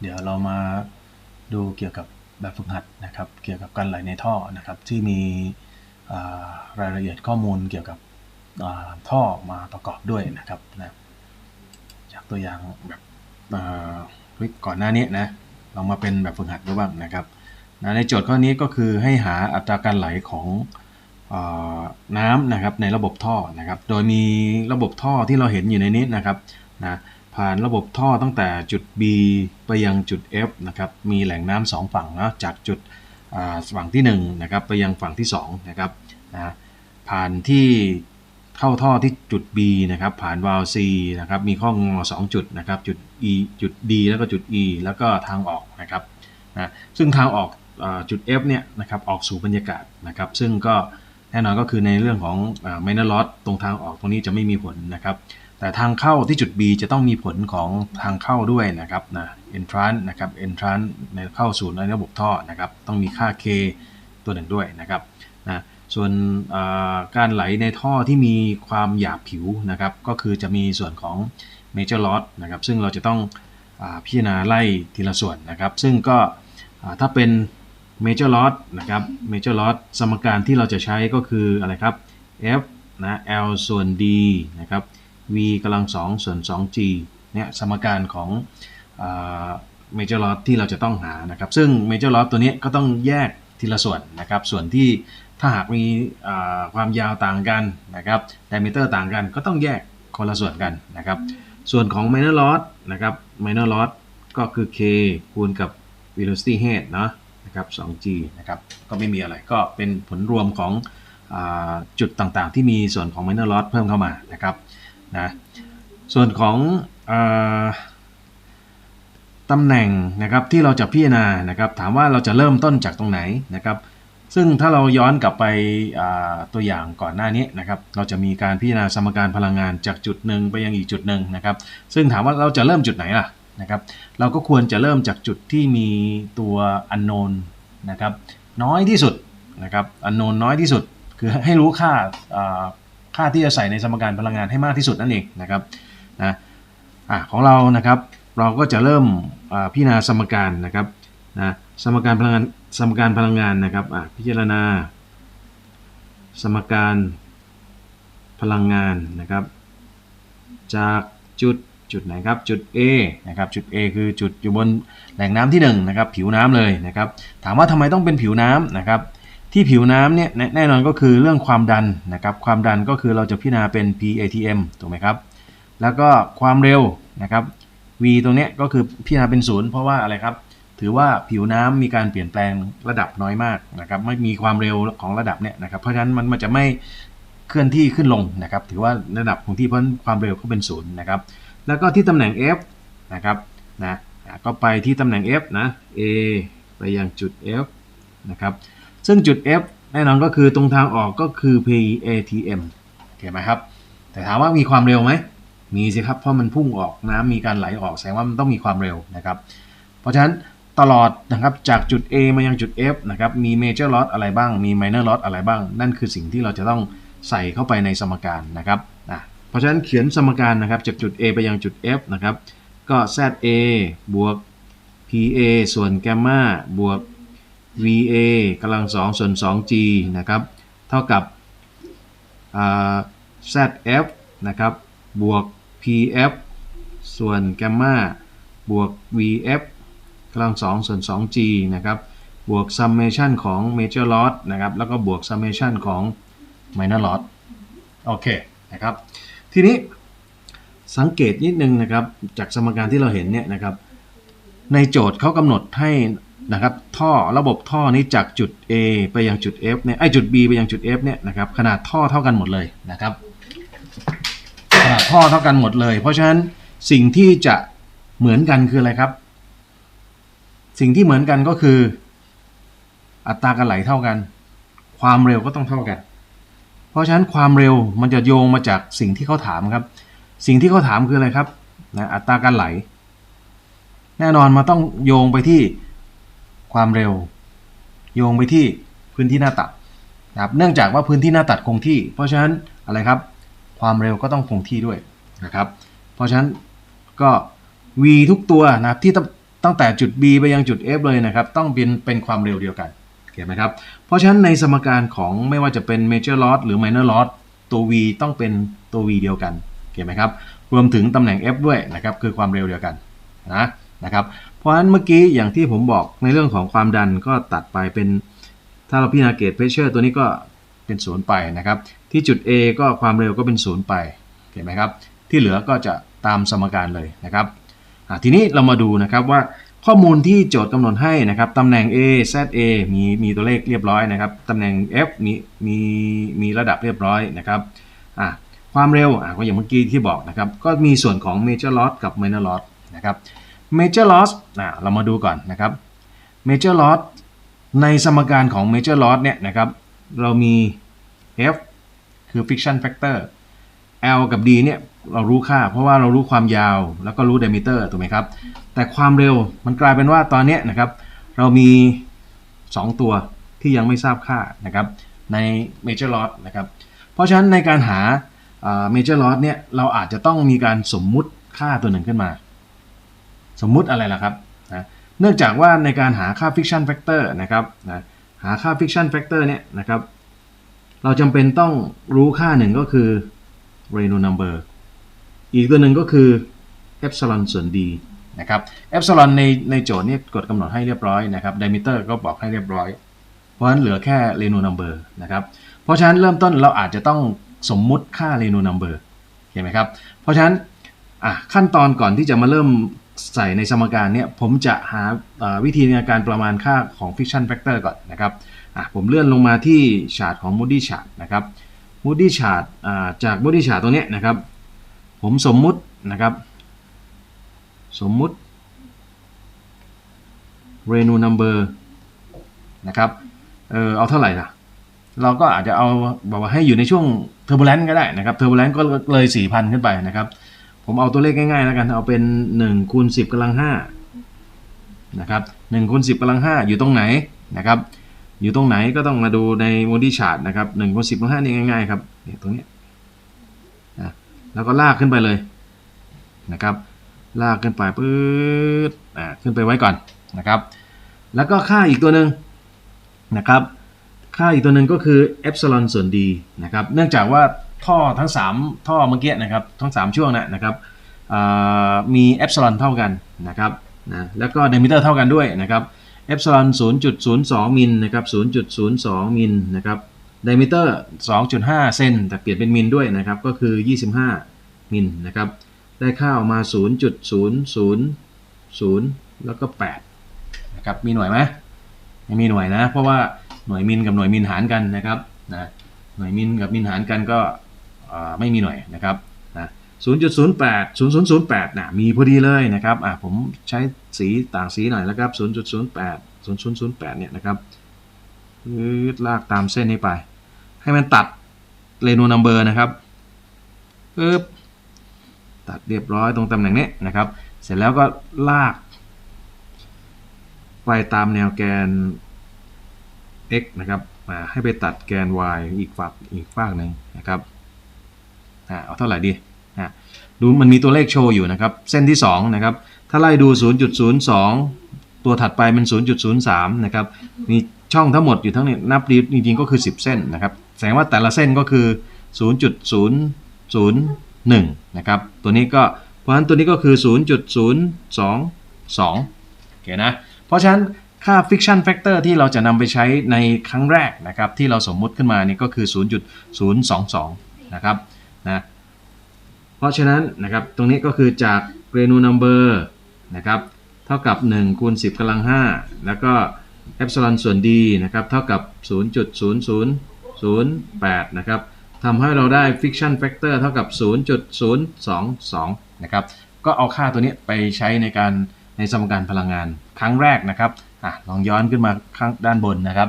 เดี๋ยวเรามาดูเกี่ยวกับแบบฝึกหัดนะครับ เกี่ยวกับการไหลในท่อนะครับ ที่มีรายละเอียดข้อมูลเกี่ยวกับท่อมาประกอบด้วยนะครับนะจากตัวอย่างแบบก่อนหน้านี้นะลองมาเป็นแบบฝึกหัดดูบ้างนะครับนะในโจทย์ข้อนี้ก็คือให้หาอัตราการไหลของอน้ำนะครับในระบบท่อนะครับ โดยมีระบบท่อที่เราเห็นอยู่ในนี้นะครับนะ ผ่านระบบท่อตั้งแต่จุด B ไปยังจุด F นะครับมีแหล่งน้ำสองฝั่งนะจากจุดฝั่งที่1นะครับไปยังฝั่งที่2นะครับนะผ่านที่เข้าท่อที่จุด B นะครับผ่านวาล์ว C นะครับมีข้องอ2จุดนะครับจุด E จุด D แล้วก็จุด E แล้วก็ทางออกนะครับนะซึ่งทางออกอจุด F เนี่ยนะครับออกสู่บรรยากาศนะครับซึ่งก็แน่นอนก็คือในเรื่องของไมเนอร์ลอสตรงทางออกตรงนี้จะไม่มีผลนะครับ แต่ทางเข้าที่จุด B จะต้องมีผลของทางเข้าด้วยนะครับนะ entrance นะครับ entrance ในเข้าสู่ในระบบท่อนะครับต้องมีค่า K ตัวหนึ่งด้วยนะครับนะส่วนการไหลในท่อที่มีความหยาบผิวนะครับก็คือจะมีส่วนของ major loss นะครับซึ่งเราจะต้องอพิจารณาไล่ทีละส่วนนะครับ ซึ่งก็ถ้าเป็น major loss นะครับ major loss สมการที่เราจะใช้ก็คืออะไรครับ F นะ L ส่วน D นะครับ v กำลัง2ส่วน 2g เนี่ยสมการของอ่า major loss ที่เราจะต้องหานะครับ ซึ่ง major loss ตัวนี้ก็ต้องแยกทีละส่วนนะครับ ส่วนที่ถ้าหากมีความยาวต่างกันนะครับ diameter ต่างกันก็ต้องแยกคนละส่วนกันนะครับ ส่วนของ minor loss นะครับ minor loss ก็คือ k คูณกับ velocity head เนาะนะครับ 2g นะครับ ก็ไม่มีอะไร ก็เป็นผลรวมของอจุดต่างๆ ที่มีส่วนของ minor loss เพิ่มเข้ามานะครับ นะส่วนของอตำแหน่งนะครับที่เราจะพิจารณานะครับถามว่าเราจะเริ่มต้นจากตรงไหนนะครับ ซึ่งถ้าเราย้อนกลับไปตัวอย่างก่อนหน้านี้นะครับเราจะมีการพิจารณาสมการพลังงานจากจุดหนึ่งไปยังอีกจุดหนึ่งนะครับ ซึ่งถามว่าเราจะเริ่มจุดไหนล่ะนะครับเราก็ควรจะเริ่มจากจุดที่มีตัว unknown นะครับน้อยที่สุดนะครับ unknown น้อยที่สุดคือให้รู้ค่า ค่าที่จะใส่ในสมการพลังงานให้มากที่สุดนั่นเองนะครับนะอะของเรานะครับเราก็จะเริ่มพิจารณาสมการนะครับนะสมการพลังงานสมการพลังงานนะครับอะพิจารณา สมการพลังงานนะครับ จากจุดจุดไหนครับจุด A นะครับจุด A คือจุดอยู่บนแหล่งน้ำที่1นะครับผิวน้ำเลยนะครับถามว่าทำไมต้องเป็นผิวน้ำนะครับ ที่ผิวน้ำเนี่ยแน่นอนก็คือเรื่องความดันนะครับความดันก็คือเราจะพิจารณาเป็น PATM ถูกไหมครับ แล้วก็ความเร็วนะครับ V ตรงเนี้ยก็คือพิจารณาเป็นศูนย์เพราะว่าอะไรครับ ถือว่าผิวน้ำมีการเปลี่ยนแปลงระดับน้อยมากนะครับไม่มีความเร็วของระดับเนี่ยนะครับเพราะฉะนั้นมันมันจะไม่เคลื่อนที่ขึ้นลงนะครับ ถือว่าระดับของที่เพราะความเร็วก็เป็นศูนย์นะครับแล้วก็ที่ตำแหน่ง F นะครับนะอะก็ไปที่ตำแหน่ง F นะ A ไปยังจุด F นะครับ ซึ่งจุด F แน่นอนก็คือตรงทางออกก็คือ PATM โอเคไหมครับ แต่ถามว่ามีความเร็วไหม มีสิครับ เพราะมันพุ่งออกน้ำมีการไหลออกแสดงว่ามันต้องมีความเร็วนะครับ เพราะฉะนั้นตลอดนะครับจากจุด A มายังจุด F นะครับมี major loss อะไรบ้าง มี minor loss อะไรบ้าง นั่นคือสิ่งที่เราจะต้องใส่เข้าไปในสมการนะครับนะเพราะฉะนั้นเขียนสมการนะครับจากจุด A ไปยังจุด F นะครับก็ ZA บวก PA ส่วนแกมมาบวก VA กำลัง2ส่วน 2G นะครับ เท่ากับ ZF นะครับ บวก PF ส่วนแกมมาบวก VF กำลัง2ส่วน 2G นะครับ บวก summation ของ major loss นะครับ แล้วก็บวก summation ของ minor loss โอเค นะครับ ทีนี้สังเกตนิดนึงนะครับ จากสมการที่เราเห็นเนี่ยนะครับ ในโจทย์เขากำหนดให้ นะครับท่อระบบท่อนี้จากจุด A ไปยังจุด F เนี่ยไอจุด B ไปยังจุด F เนี่ยนะครับขนาดท่อเท่ากันหมดเลยนะครับขนาดท่อเท่ากันหมดเลย เพราะฉะนั้นสิ่งที่จะเหมือนกันคืออะไรครับ สิ่งที่เหมือนกันก็คือ อัตราการไหลเท่ากัน ความเร็วก็ต้องเท่ากัน เพราะฉะนั้นความเร็วมันจะโยงมาจากสิ่งที่เขาถามครับ สิ่งที่เขาถามคืออะไรครับนะอัตราการไหล แน่นอนมันต้องโยงไปที่ ความเร็ว โยงไปที่พื้นที่หน้าตัดนะครับเนื่องจากว่าพื้นที่หน้าตัดคงที่ เพราะฉะนั้นอะไรครับ ความเร็วก็ต้องคงที่ด้วยนะครับ เพราะฉะนั้นก็ v ทุกตัวนะครับที่ตั้งแต่จุด B ไปยังจุด F เลยนะครับ ต้องเป็นเป็นความเร็วเดียวกันเห็นไหมครับ เพราะฉะนั้นในสมการของไม่ว่าจะเป็น major loss หรือ minor loss ตัว v ต้องเป็นตัว v เดียวกันเห็นไหมครับ รวมถึงตำแหน่ง f ด้วยนะครับ คือความเร็วเดียวกันนะ นะครับ เพราะฉะนั้นเมื่อกี้อย่างที่ผมบอกในเรื่องของความดันก็ตัดไปเป็นถ้าเราพิจารณาเกจเพรสเชอร์ตัวนี้ก็เป็นศูนย์ไปนะครับ ที่จุด A ก็ความเร็วก็เป็นศูนย์ไปเห็นไหมครับ ที่เหลือก็จะตามสมการเลยนะครับทีนี้เรามาดูนะครับว่าข้อมูลที่โจทย์กำหนดให้นะครับตำแหน่ง A Z A มีมีตัวเลขเรียบร้อยนะครับตำแหน่ง F มีมีมีระดับเรียบร้อยนะครับอะความเร็วอะก็อย่างเมื่อกี้ที่บอกนะครับ ก็มีส่วนของ major loss กับ minor loss นะครับ major loss อะเรามาดูก่อนนะครับ major loss ในสมการของ major loss เนี่ยนะครับ เรามี F คือ friction factor L กับ D เนี่ยเรารู้ค่า เพราะว่าเรารู้ความยาวแล้วก็รู้ diameter ถูกไหมครับ แต่ความเร็วมันกลายเป็นว่าตอนนี้นะครับ เรามี 2 ตัวที่ยังไม่ทราบค่านะครับ ใน major loss นะครับ เพราะฉะนั้นในการหาอ่า major loss เนี่ยเราอาจจะต้องมีการสมมุติค่าตัวหนึ่งขึ้นมา สมมุติอะไรล่ะครับนะเนื่องจากว่าในการหาค่า friction factor นะครับนะหาค่า friction factor เนี่ยนะครับเราจำเป็นต้องรู้ค่าหนึ่งก็คือ Reynolds number อีกตัวหนึ่งก็คือ epsilon ส่วน d นะครับ epsilon ในในโจทย์เนี่ยกดกำหนดให้เรียบร้อยนะครับ diameter ก็บอกให้เรียบร้อย เพราะฉะนั้นเหลือแค่ Reynolds number นะครับเพราะฉะนั้นเริ่มต้นเราอาจจะต้องสมมุติค่า Reynolds number เห็นไหมครับ เพราะฉะนั้นขั้นตอนก่อนที่จะมาเริ่ม ใส่ในสมการเนี่ยผมจะหาวิธีในการประมาณค่าของ friction factor ก่อนนะครับผมเลื่อนลงมาที่ชาร์ตของ Moody chart นะครับ Moody chart จาก Moody chart ตรงเนี้ยนะครับ ผมสมมุตินะครับ สมมุติ Renu number นะครับเออเอาเท่าไหร่ล่ะ เราก็อาจจะเอาบอกว่าให้อยู่ในช่วง turbulence ก็ได้นะครับ turbulence ก็เลย 4,000 ขึ้นไปนะครับ ผมเอาตัวเลขง่ายๆแล้วกัน เอาเป็น1คูณ10กำลัง5นะครับ1คูณ10กำลัง5อยู่ตรงไหนนะครับ อยู่ตรงไหนก็ต้องมาดูใน Moody chart นะครับ1คูณ10กำลัง5นี่ง่ายๆครับเนี่ยตรงนี้นะแล้วก็ลากขึ้นไปเลยนะครับ ลากขึ้นไปปื๊ดอ่าขึ้นไปไว้ก่อนนะครับ แล้วก็ค่าอีกตัวหนึ่งนะครับ ค่าอีกตัวหนึ่งก็คือ epsilon ส่วน d นะครับ เนื่องจากว่า ท่อทั้ง 3 ท่อเมื่อกี้นะครับทั้ง 3 ช่วงนะนะครับมี epsilon เท่ากันนะครับนะแล้วก็ diameter เท่ากันด้วยนะครับ epsilon 0.02 มิลนะครับ0.02 มิลนะครับ diameter 2.5 เซนแต่เปลี่ยนเป็นมิลด้วยนะครับก็คือ 25 มิลนะครับได้ค่าออกมา 0.000 แล้วก็8นะครับมีหน่วยไหมไม่มีหน่วยนะ เพราะว่าหน่วยมิลกับหน่วยมิลหารกันนะครับนะหน่วยมิลกับมิลหารกันก็ ไม่มีหน่วยนะครับนะ0.08 0008นะมีพอดีเลยนะครับอะผมใช้สีต่างสีหน่อยแล้วครับ0.08 0008เนี่ยนะครับลากตามเส้นนี้ไป ให้มันตัดเรนูนัมเบอร์นะครับปึ๊บตัดเรียบร้อยตรงตำแหน่งนี้นะครับ เสร็จแล้วก็ลาก ไปตามแนวแกน x นะครับมาให้ไปตัดแกน y อีกฝั่งอีกฝั่งหนึ่งนะครับ อ่าเอาเท่าไหร่ดีอะดูมันมีตัวเลขโชว์อยู่นะครับเส้นที่2นะครับถ้าไล่ดู 0.02 ตัวถัดไปมัน0.03 นะครับมีช่องทั้งหมดอยู่ทั้งนี้นับดีจริงๆก็คือ 10 เส้นนะครับแสดงว่าแต่ละเส้นก็คือ 0.001 นะครับตัวนี้ก็เพราะฉะนั้นตัวนี้ก็คือ 0.022โอเคนะเพราะฉะนั้นค่า friction factor ที่เราจะนำไปใช้ในครั้งแรกนะครับที่เราสมมุติขึ้นมานี่ก็คือ 0.022 นะครับ เพราะฉะนั้นนะครับตรงนี้ก็คือจาก Reynolds number นะครับเท่ากับ1คูณ10กำลัง 5 แล้วก็ epsilon ส่วน d นะครับเท่ากับ 0.0008 นะครับทำให้เราได้ friction factor เท่ากับ 0.022 นะครับ ก็เอาค่าตัวนี้ไปใช้ในการในสมการพลังงานครั้งแรกนะครับอะลองย้อนขึ้นมาข้างด้านบนนะครับ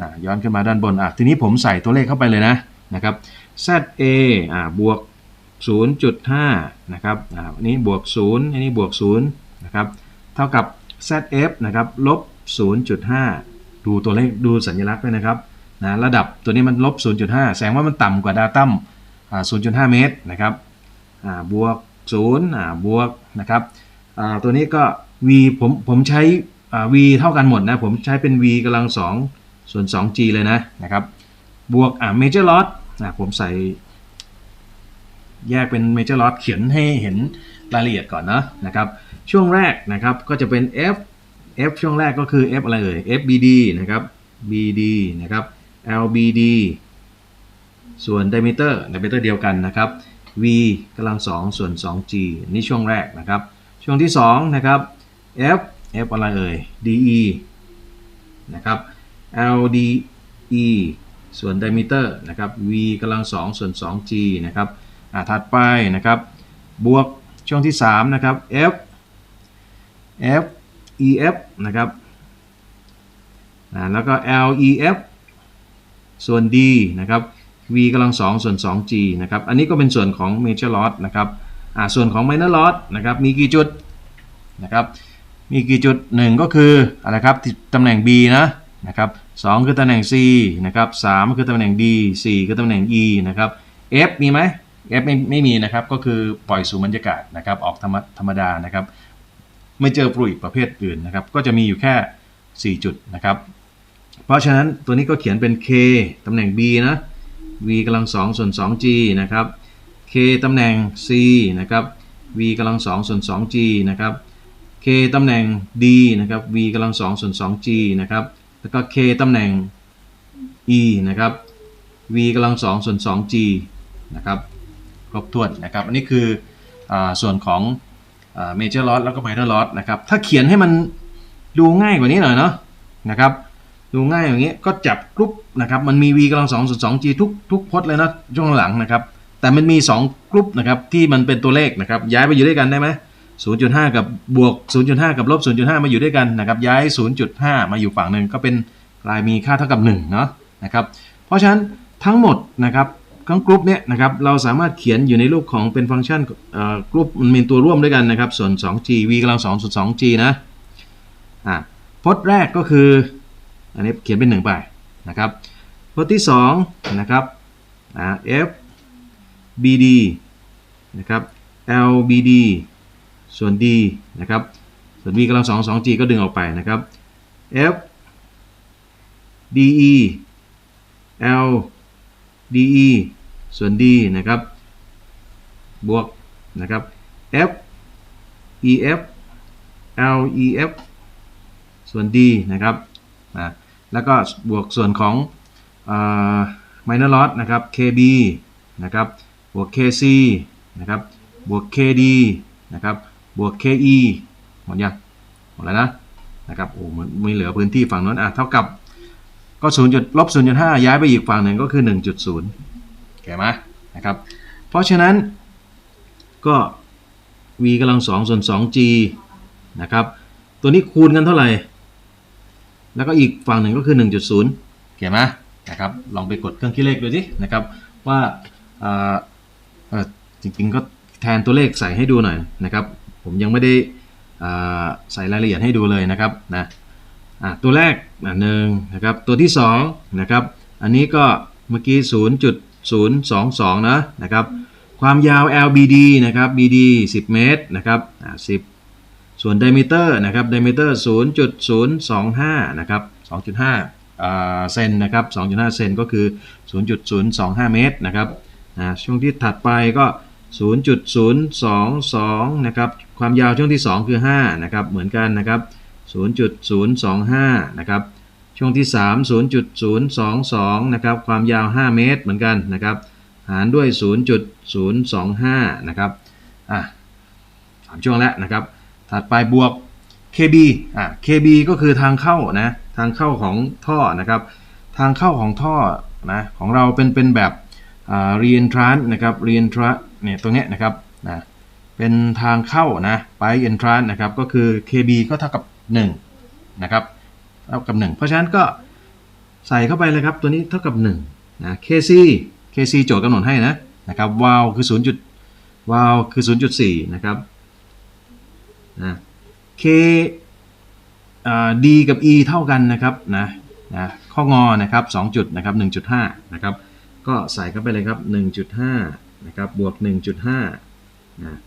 อะย้อนขึ้นมาด้านบนอะทีนี้ผมใส่ตัวเลขเข้าไปเลยนะนะครับ za อะบวก 0.5 นะครับอ่าอันนี้บวก 0 อันนี้บวก 0 นะครับ เท่ากับ zf นะครับ ลบ 0.5 ดูตัวเลข ดูสัญลักษณ์ด้วยนะครับนะระดับตัวนี้มันลบ 0.5 แสดงว่ามันต่ำกว่าดาตัม0.5 เมตรนะครับอ่าบวก0อ่าบวกนะครับอ่าตัวนี้ก็ v ผมผมใช้อ่า v เท่ากันหมดนะ ผมใช้เป็น v กำลังสองส่วน 2g เลยนะนะครับ บวกอ่า major loss อ่าผมใส่ แยกเป็น major loss เขียนให้เห็นรายละเอียดก่อนนะนะครับ ช่วงแรกนะครับก็จะเป็น f f ช่วงแรกก็คือ f อะไรเอ่ย fbd นะครับ bd นะครับ lbd ส่วน diameter diameter เดียวกันนะครับ v กำลังสองส่วน 2g นี่ช่วงแรกนะครับ ช่วงที่2นะครับ f f อะไรเอ่ย de นะครับ lde ส่วน diameter นะครับ v กำลังสองส่วน 2g นะครับ อ่าถัดไปนะครับ บวกช่วงที่3นะครับ f f ef นะครับอ่าแล้วก็ lef ส่วน d นะครับ v กำลังสองส่วน 2g นะครับ อันนี้ก็เป็นส่วนของ major loss นะครับอ่าส่วนของ minor loss นะครับ มีกี่จุดนะครับ มีกี่จุด 1 ก็คืออะไรครับตำแหน่ง b นะนะครับ2คือตำแหน่ง c นะครับ3คือตำแหน่ง d 4คือตำแหน่ง e นะครับ f มีไหม f ไม่ไม่มีนะครับก็คือปล่อยสู่บรรยากาศนะครับออกธรรมธรรมดานะครับ ไม่เจอฟลูอิดประเภทอื่นนะครับ ก็จะมีอยู่แค่ 4 จุดนะครับ เพราะฉะนั้นตัวนี้ก็เขียนเป็น k ตำแหน่ง b นะ v กำลัง2ส่วน 2g นะครับ k ตำแหน่ง c นะครับ v กำลัง2ส่วน 2g นะครับ k ตำแหน่ง d นะครับ v กำลัง2ส่วน 2g นะครับ แล้วก็ k ตำแหน่ง e นะครับ v กำลัง2ส่วน 2g นะครับ ครบถ้วนนะครับ อันนี้คืออส่วนของอ่า major loss แล้วก็ minor loss นะครับ ถ้าเขียนให้มันดูง่ายกว่านี้หน่อยเนาะนะครับดูง่ายอย่างนี้ก็จับกรุ๊ปนะครับมันมี v กำลัง2ส่วน 2g ทุกทุกพจน์เลยนะช่วงหลังนะครับ แต่มันมี 2 กรุ๊ปนะครับที่มันเป็นตัวเลขนะครับ ย้ายไปอยู่ด้วยกันได้ไหม0.5 กับบวก 0.5 กับลบ 0.5 มาอยู่ด้วยกันนะครับ ย้าย 0.5 มาอยู่ฝั่งหนึ่งก็เป็นลายมีค่าเท่ากับ1เนาะนะครับ เพราะฉะนั้นทั้งหมดนะครับ ทั้งกรุ๊ปเนี้ยนะครับเราสามารถเขียนอยู่ในรูปของเป็นฟังก์ชันกรุ๊ปมันมีตัวร่วมด้วยกันนะครับ ส่วน 2g v กำลัง2ส่วน 2g นะอ่าพจน์แรกก็คือ อันนี้เขียนเป็น1ไปนะครับพจน์ที่2นะครับอ่า f bd นะครับ lbd ส่วน d นะครับส่วน v กำลัง2 2g ก็ดึงออกไปนะครับ f de l de ส่วน d นะครับ บวกนะครับ f ef l ef ส่วน d นะครับอ่าแล้วก็บวกส่วนของอ minor loss นะครับ kb นะครับ บวก kc นะครับ บวก kd นะครับ บวก ke หมดยัง หมดแล้วนะ นะครับ โอ้มันไม่เหลือพื้นที่ฝั่งนั้นอะ เท่ากับ ก็0จุดลบ0.5ย้าย้ายไปอีกฝั่งหนึ่งก็คือ 1.0เข้าไหมนะครับ เพราะฉะนั้นก็ v กำลัง2ส่วน 2g นะครับ ตัวนี้คูณกันเท่าไหร่ แล้วก็อีกฝั่งหนึ่งก็คือ 1.0เข้าไหมนะครับ ลองไปกดเครื่องคิดเลขดูสินะครับ ว่าจริงๆก็แทนตัวเลขใส่ให้ดูหน่อยนะครับ ผมยังไม่ได้ใส่รายละเอียดให้ดูเลยนะครับนะ ตัวแรกหนึ่งนะครับตัวที่2นะครับอันนี้ก็เมื่อกี้ 0.022นะนะครับความยาว LBD นะครับ BD 10 เมตรนะครับ10 ส่วน diameter นะครับ diameter 0.025นะครับ2.5เซนนะครับ2.5 เซนก็คือ 0.025 เมตรนะครับช่วงที่ถัดไปก็ 0.022 นะครับ ความยาวช่วงที่ 2 คือ 5 นะครับ เหมือนกันนะครับ 0.025 นะครับ ช่วงที่ 3 0.022 นะครับ ความยาว 5 เมตรเหมือนกันนะครับ หารด้วย 0.025 นะครับ อะสามช่วงแล้วนะครับ ถัดไปบวก KB อะ KB ก็คือทางเข้านะ ทางเข้าของท่อนะครับ ทางเข้าของท่อนะของเราเป็นเป็นแบบอ่า reentrance นะครับ reentrance เนี่ยตรงเนี้ยนะครับนะเป็นทางเข้านะไป entrance นะครับก็คือ KB ก็เท่ากับ 1นะครับเท่ากับ 1 เพราะฉะนั้นก็ใส่เข้าไปเลยครับ ตัวนี้เท่ากับ1นะ KC KC โจทย์กำหนดให้นะนะครับวาลคือ 0. จุดวาลคือ 0.4 นะครับนะ K D กับ E เท่ากันนะครับนะนะข้องอนะครับ2จุดนะครับ1.5นะครับก็ใส่เข้าไปเลยครับ 1.5นะครับบวก 1.5นะ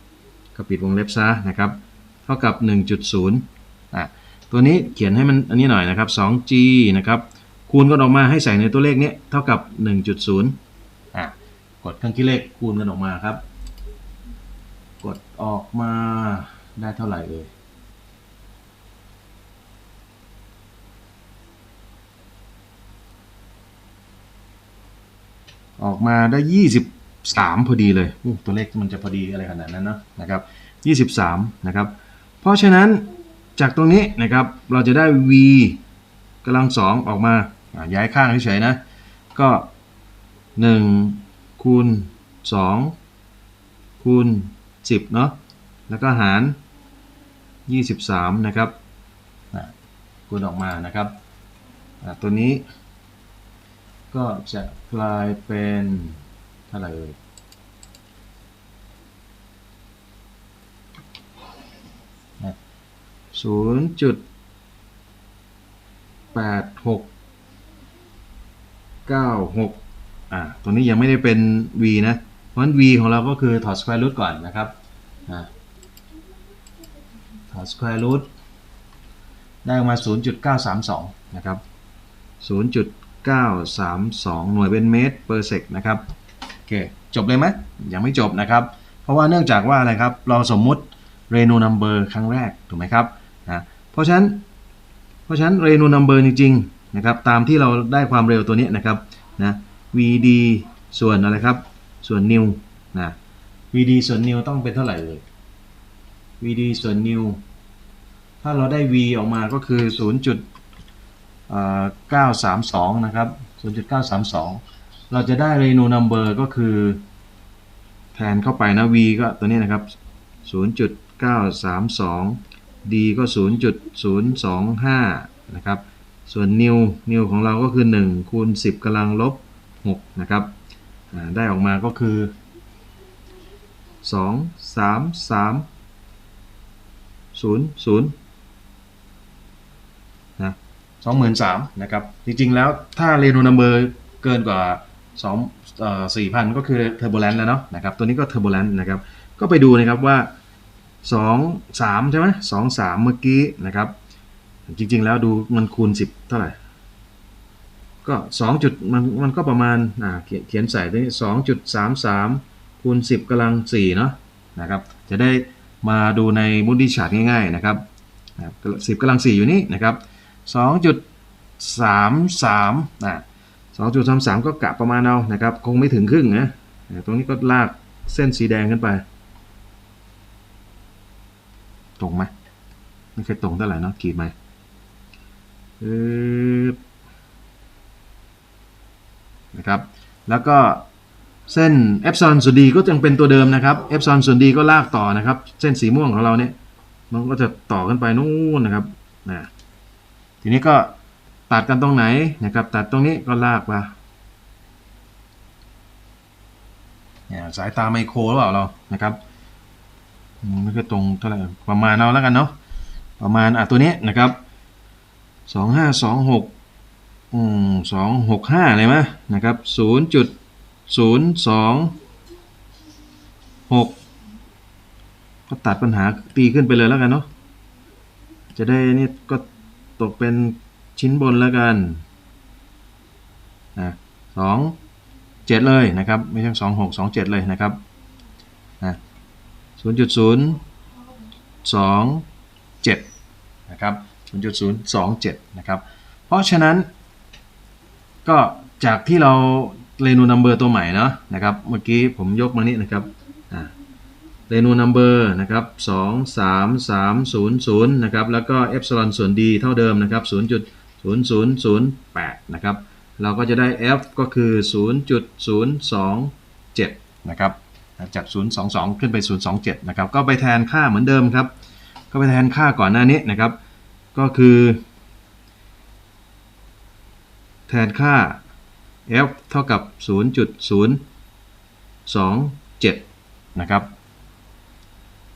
ก็ปิดวงเล็บซะนะครับ เท่ากับ 1.0 อะตัวนี้เขียนให้มันอันนี้หน่อยนะครับ 2g นะครับคูณกันออกมาให้ใส่ในตัวเลขนี้เท่ากับ 1.0อะกดเครื่องคิดเลขคูณกันออกมาครับ กดออกมาได้เท่าไหร่เอ่ยออกมาได้ 23 พอดีเลยตัวเลขมันจะพอดีอะไรขนาดนั้นเนอะนะครับ 23 นะครับ เพราะฉะนั้น จากตรงนี้นะครับเราจะได้ v กำลังสองออกมาย้ายข้างเฉยๆนะ ก็1คูณ2คูณ10เนาะแล้วก็หาร 23 นะครับคูณออกมานะครับ ตัวนี้ก็จะกลายเป็นเท่าไหร่เอ่ย ศูนย์จุดแปดหกเก้าหกอ่าตัวนี้ยังไม่ได้เป็น v นะ เพราะฉะนั้น v ของเราก็คือถอด square root ก่อนนะครับอ่าถอด square root ได้ออกมา 0.932 นะครับ 0.932 หน่วยเป็นเมตร per sec นะครับ โอเค จบเลยไหมยังไม่จบนะครับ เพราะว่าเนื่องจากว่าอะไรครับ เราสมมุติ Renu number ครั้งแรก ถูกไหมครับ เพราะฉะนั้นเพราะฉะนั้น Renu number จริงๆนะครับตามที่เราได้ความเร็วตัวนี้นะครับนะ VD ส่วนอะไรครับ ส่วน new นะ VD ส่วน new ต้องเป็นเท่าไหร่เลย VD ส่วน new ถ้าเราได้ V ออกมาก็คือ 0.932 นะครับ 0.932 เราจะได้ Renu number ก็คือแทนเข้าไปนะ V ก็ตัวนี้นะครับ 0.932 D ก็ 0.025 นะครับ ส่วน new new ของเราก็คือ 1 คูณ 10กำลังลบ 6 นะครับได้ออกมาก็คือ 2 3 3 0 0นะสองหมื่นะครับ จริงๆแล้วถ้าเรนูนัมเบอร์เกินกว่าสองเอ่อสี่พันก็คือเทอร์โบแลนด์แล้วเนาะนะครับ ตัวนี้ก็เทอร์โบแลนด์นะครับ ก็ไปดูนะครับว่า สองสามใช่ไหมสองสามเมื่อกี้นะครับ จริงๆแล้วดูมันคูณสิบเท่าไหร่ ก็สองจุดมันมันก็ประมาณอ่าเขียนใส่ตรงนี้สองจุดสามสามคูณสิบกำลังสี่เนาะนะครับ จะได้มาดูในมูดดี้ชาร์ตง่ายๆนะครับสิบกำลังสี่อยู่นี่นะครับสองจุดสามสามนะสองจุดสามสามก็กะประมาณเอานะครับ คงไม่ถึงครึ่งนะตรงนี้ก็ลากเส้นสีแดงขึ้นไป ตรงไหมไม่เคยตรงเท่าไหร่เนาะขีดไหมนะครับ แล้วก็เส้นเอฟซอนส่วนดีก็ยังเป็นตัวเดิมนะครับเอฟซอนส่วนดีก็ลากต่อนะครับ เส้นสีม่วงของเราเนี่ยมันก็จะต่อขึ้นไปนู่นนะครับนะทีนี้ก็ตัดกันตรงไหนนะครับ ตัดตรงนี้ก็ลากมาเนี่ยสายตาไมโครหรือเปล่าเรานะครับ ไม่ค่อยตรงเท่าไหร่ประมาณเอาแล้วกันเนาะประมาณอะตัวนี้นะครับสองห้าสองหกอืมสองหกห้าเลยไหมนะครับศูนย์จุดศูนย์สองหกก็ตัดปัญหาตีขึ้นไปเลยแล้วกันเนาะจะได้นี่ก็ตกเป็นชิ้นบนแล้วกันนะสองเจ็ดเลยนะครับ ไม่ใช่สองหกสองเจ็ดเลยนะครับ 0.027 นะครับ 0.027 นะครับ เพราะฉะนั้น ก็จากที่เราเรนูนัมเบอร์ตัวใหม่เนาะนะครับ เมื่อกี้ผมยกมานี้นะครับเรนูนัมเบอร์นะครับ2 3 3 0 0นะครับ แล้วก็เอฟซลอนส่วนดีเท่าเดิมนะครับ 0.0008 นะครับ เราก็จะได้ f ก็คือ 0.027 นะครับ จาก 022 ขึ้นไป 027 นะครับ ก็ไปแทนค่าเหมือนเดิมครับ ก็ไปแทนค่าก่อนหน้านี้นะครับ ก็คือ แทนค่า f เท่ากับ 0.027 นะครับ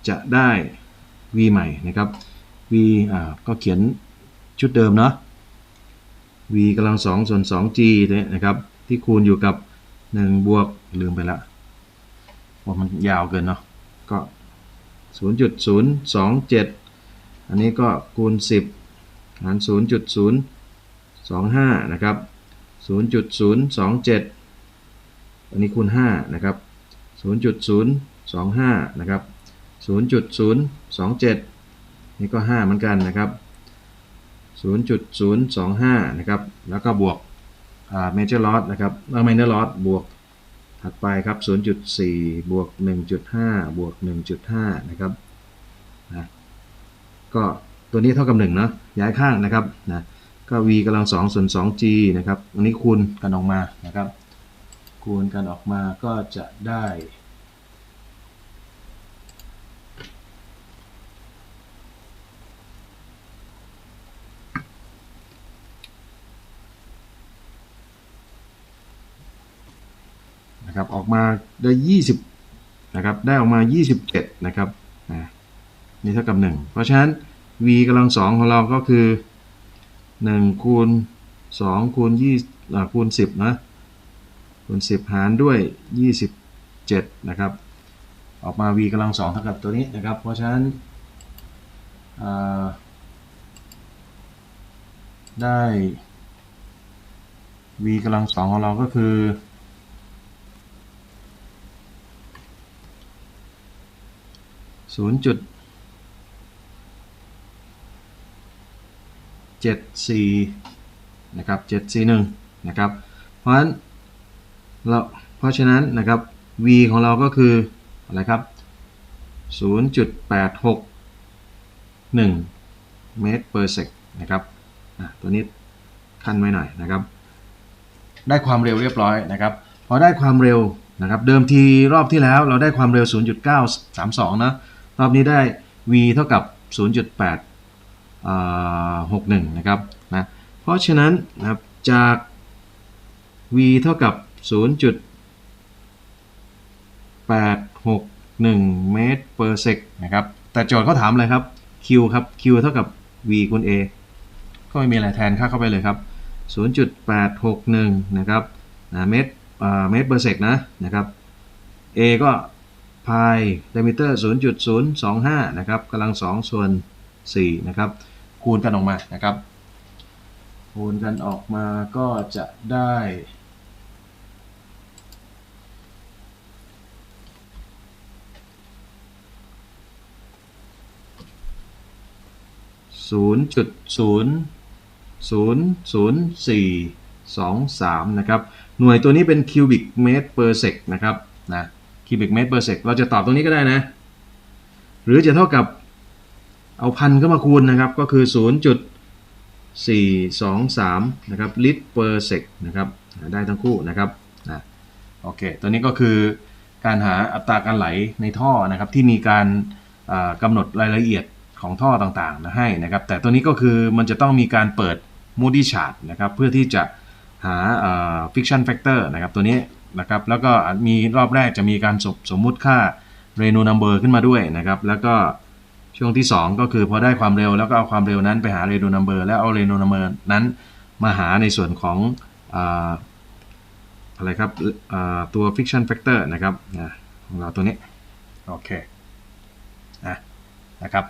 จะได้ v ใหม่นะครับ v อ่าก็เขียนชุดเดิมเนาะ v กำลังสองส่วน 2g เนี่ยนะครับ ที่คูณอยู่กับ 1 บวกลืมไปละ ว่ามันยาวเกินเนาะก็ 0.027 อันนี้ก็คูณ 10 หาร 0.025 นะครับ 0.027 อันนี้คูณ 5 นะครับ 0.025 นะครับ 0.027 นี่ก็ 5 เหมือนกันนะครับ 0.025 นะครับ แล้วก็บวกอ่า major loss นะครับแล้ว minor loss บวก ถัดไปครับ 0.4 บวก 1.5 บวก 1.5 นะครับนะก็ตัวนี้เท่ากับ1เนาะย้ายข้างนะครับนะก็ v กำลัง2ส่วน 2g นะครับอันนี้คูณกันออกมานะครับ คูณกันออกมาก็จะได้ นะครับออกมาได้ 20นะครับได้ออกมา 27นะครับนี่เท่ากับ 1 เพราะฉะนั้น v กำลัง2ของเราก็คือ 1 คูณ 2 คูณ20อ่าคูณ 10 นะคูณ 10 หารด้วย 27 นะครับ ออกมา v กำลัง2เท่ากับตัวนี้นะครับ เพราะฉะนั้นได้ v กำลัง2ของเราก็คือ ศูนย์จุดเจ็ดสี่นะครับเจ็ดสี่หนึ่งนะครับ เพราะฉะนั้นเราเพราะฉะนั้นนะครับ v ของเราก็คืออะไรครับศูนย์จุดแปดหกหนึ่งเมตร per sec นะครับตัวนี้ขั้นไว้หน่อยนะครับ ได้ความเร็วเรียบร้อยนะครับ พอได้ความเร็วนะครับ เดิมทีรอบที่แล้วเราได้ความเร็ว 0.932 นะ รอบนี้ได้ v เท่ากับ 0.861 นะครับนะเพราะฉะนั้นนะครับจาก v เท่ากับ 0.861 เมตร per sec นะครับแต่โจทย์เขาถามอะไรครับ q ครับ q เท่ากับ v คูณ a ก็ไม่มีอะไรแทนค่าเข้าไปเลยครับ 0.861 นะครับนะเมตรเมตร per sec นะนะครับ a ก็ พาย diameter 0.025 นะครับกำลัง 2 ส่วน 4 นะครับ คูณกันออกมานะครับ คูณกันออกมาก็จะได้ 0.00423 นะครับ หน่วยตัวนี้เป็นคิวบิกเมตร per sec นะครับนะ มตร per sec เราจะตอบตรงนี้ก็ได้นะ หรือจะเท่ากับเอาพันเข้ามาคูณนะครับ ก็คือ 0.423 นะครับ ลิตร per sec นะครับ ได้ทั้งคู่นะครับนะโอเค ตัวนี้ก็คือการหาอัตราการไหลในท่อนะครับ ที่มีการอ่ากำหนดรายละเอียดของท่อต่างๆนะให้นะครับ แต่ตัวนี้ก็คือมันจะต้องมีการเปิด Moody chart นะครับ เพื่อที่จะหาอ่า friction factor นะครับ ตัวนี้ นะครับ แล้วก็มีรอบแรกจะมีการสมสมมุติค่า Raynaud number ขึ้นมาด้วยนะครับ แล้วก็ช่วงที่ 2 ก็คือพอได้ความเร็วแล้วก็เอาความเร็วนั้นไปหา Raynaud number แล้วเอา Raynaud number นั้นมาหาในส่วนของอะไรครับตัว friction factor นะครับของเราตัวนี้ โอเคอะนะครับ